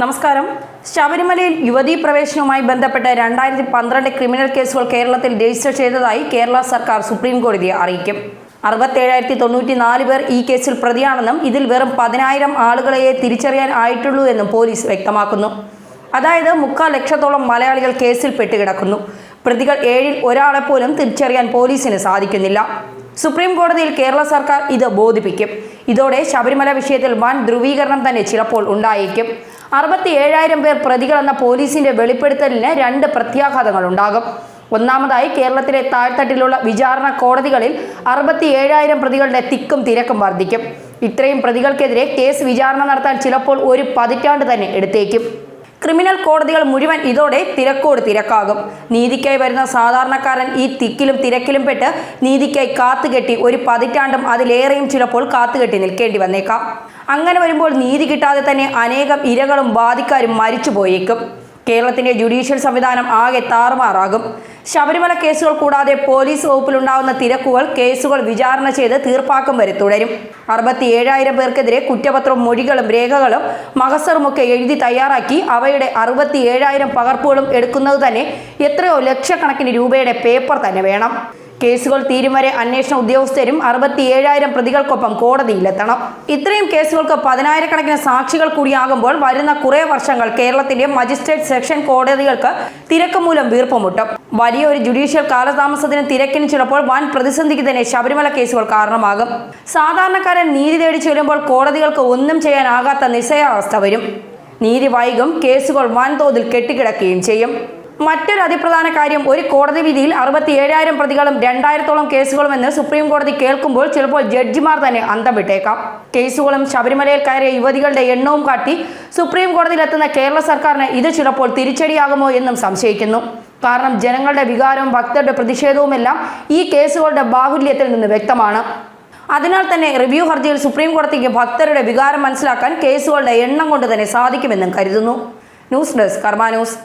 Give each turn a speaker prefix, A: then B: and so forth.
A: നമസ്കാരം. ശബരിമലയിൽ യുവതീ പ്രവേശനവുമായി ബന്ധപ്പെട്ട് രണ്ടായിരത്തി പന്ത്രണ്ട് ക്രിമിനൽ കേസുകൾ കേരളത്തിൽ രജിസ്റ്റർ ചെയ്തതായി കേരള സർക്കാർ സുപ്രീം കോടതിയെ അറിയിക്കും. അറുപത്തേഴായിരത്തി തൊണ്ണൂറ്റി നാല് പേർ ഈ കേസിൽ പ്രതിയാണെന്നും ഇതിൽ വെറും പതിനായിരം ആളുകളെയേ തിരിച്ചറിയാൻ ആയിട്ടുള്ളൂ എന്നും പോലീസ് വ്യക്തമാക്കുന്നു. അതായത് മുക്കാൽ ലക്ഷത്തോളം മലയാളികൾ കേസിൽ പെട്ടുകിടക്കുന്നു. പ്രതികൾ ഏഴിൽ ഒരാളെ പോലും തിരിച്ചറിയാൻ പോലീസിന് സാധിക്കുന്നില്ല. സുപ്രീം കോടതിയിൽ കേരള സർക്കാർ ഇത് ബോധിപ്പിക്കും. ഇതോടെ ശബരിമല വിഷയത്തിൽ വൻ ധ്രുവീകരണം തന്നെ ചിലപ്പോൾ ഉണ്ടായേക്കും. അറുപത്തി ഏഴായിരം പേർ പ്രതികളെന്ന പോലീസിന്റെ വെളിപ്പെടുത്തലിന് രണ്ട് പ്രത്യാഘാതങ്ങൾ ഉണ്ടാകും ഒന്നാമതായി കേരളത്തിലെ താഴ്ത്തട്ടിലുള്ള വിചാരണ കോടതികളിൽ അറുപത്തി ഏഴായിരം പ്രതികളുടെ തിക്കും തിരക്കും വർദ്ധിക്കും. ഇത്രയും പ്രതികൾക്കെതിരെ കേസ് വിചാരണ നടത്താൻ ചിലപ്പോൾ ഒരു പതിറ്റാണ്ട് തന്നെ എടുത്തേക്കും. ക്രിമിനൽ കോടതികൾ മുഴുവൻ ഇതോടെ തിരക്കോട് തിരക്കാകും. നീതിക്കായി വരുന്ന സാധാരണക്കാരൻ ഈ തിക്കിലും തിരക്കിലും പെട്ട് നീതിക്കായി കാത്തുകെട്ടി ഒരു പതിറ്റാണ്ടും അതിലേറെയും ചിലപ്പോൾ കാത്തുകെട്ടി നിൽക്കേണ്ടി വന്നേക്കാം. അങ്ങനെ വരുമ്പോൾ നീതി കിട്ടാതെ തന്നെ അനേകം ഇരകളും ബാധിക്കാരും മരിച്ചു പോയേക്കും കേരളത്തിന്റെ ജുഡീഷ്യൽ സംവിധാനം ആകെ താറുമാറാകും. ശബരിമല കേസുകൾ കൂടാതെ പോലീസ് വകുപ്പിലുണ്ടാകുന്ന തിരക്കുകൾ കേസുകൾ വിചാരണ ചെയ്ത് തീർപ്പാക്കും വരെ തുടരും. അറുപത്തി ഏഴായിരം പേർക്കെതിരെ കുറ്റപത്രവും മൊഴികളും രേഖകളും മഹസറുമൊക്കെ എഴുതി തയ്യാറാക്കി അവയുടെ അറുപത്തി ഏഴായിരം പകർപ്പുകളും എടുക്കുന്നത് തന്നെ എത്രയോ ലക്ഷക്കണക്കിന് രൂപയുടെ പേപ്പർ തന്നെ വേണം. കേസുകൾ തീരും വരെ അന്വേഷണ ഉദ്യോഗസ്ഥരും അറുപത്തി ഏഴായിരം പ്രതികൾക്കൊപ്പം കോടതിയിലെത്തണം. ഇത്രയും കേസുകൾക്ക് പതിനായിരക്കണക്കിന് സാക്ഷികൾ കൂടിയാകുമ്പോൾ വരുന്ന കുറേ വർഷങ്ങൾ കേരളത്തിന്റെ മജിസ്ട്രേറ്റ് സെക്ഷൻ കോടതികൾക്ക് തിരക്ക് മൂലം വീർപ്പുമുട്ടും. വലിയൊരു ജുഡീഷ്യൽ കാലതാമസത്തിന് തിരക്കിന് ചിലപ്പോൾ വൻ പ്രതിസന്ധിക്ക് തന്നെ ശബരിമല കേസുകൾ കാരണമാകും. സാധാരണക്കാരൻ നീതി തേടി ചെല്ലുമ്പോൾ കോടതികൾക്ക് ഒന്നും ചെയ്യാനാകാത്ത നിസ്സയാവസ്ഥ വരും. നീതി വൈകും കേസുകൾ വൻതോതിൽ കെട്ടിക്കിടക്കുകയും ചെയ്യും. മറ്റൊരു അതിപ്രധാന കാര്യം ഒരു കോടതി വിധിയിൽ അറുപത്തി ഏഴായിരം പ്രതികളും രണ്ടായിരത്തോളം കേസുകളും എന്ന് സുപ്രീം കോടതി കേൾക്കുമ്പോൾ ചിലപ്പോൾ ജഡ്ജിമാർ തന്നെ അന്തം വിട്ടേക്കാം. കേസുകളും ശബരിമലയിൽ കയറിയ യുവതികളുടെ എണ്ണവും കാട്ടി സുപ്രീം കോടതിയിലെത്തുന്ന കേരള സർക്കാരിന് ഇത് ചിലപ്പോൾ തിരിച്ചടിയാകുമോ എന്നും സംശയിക്കുന്നു. കാരണം ജനങ്ങളുടെ വികാരവും ഭക്തരുടെ പ്രതിഷേധവുമെല്ലാം ഈ കേസുകളുടെ ബാഹുല്യത്തിൽ നിന്ന് വ്യക്തമാണ്. അതിനാൽ തന്നെ റിവ്യൂ ഹർജിയിൽ സുപ്രീം കോടതിക്ക് ഭക്തരുടെ വികാരം മനസ്സിലാക്കാൻ കേസുകളുടെ എണ്ണം കൊണ്ട് തന്നെ സാധിക്കുമെന്നും കരുതുന്നു. ന്യൂസ് ഡെസ്ക് കർമ്മ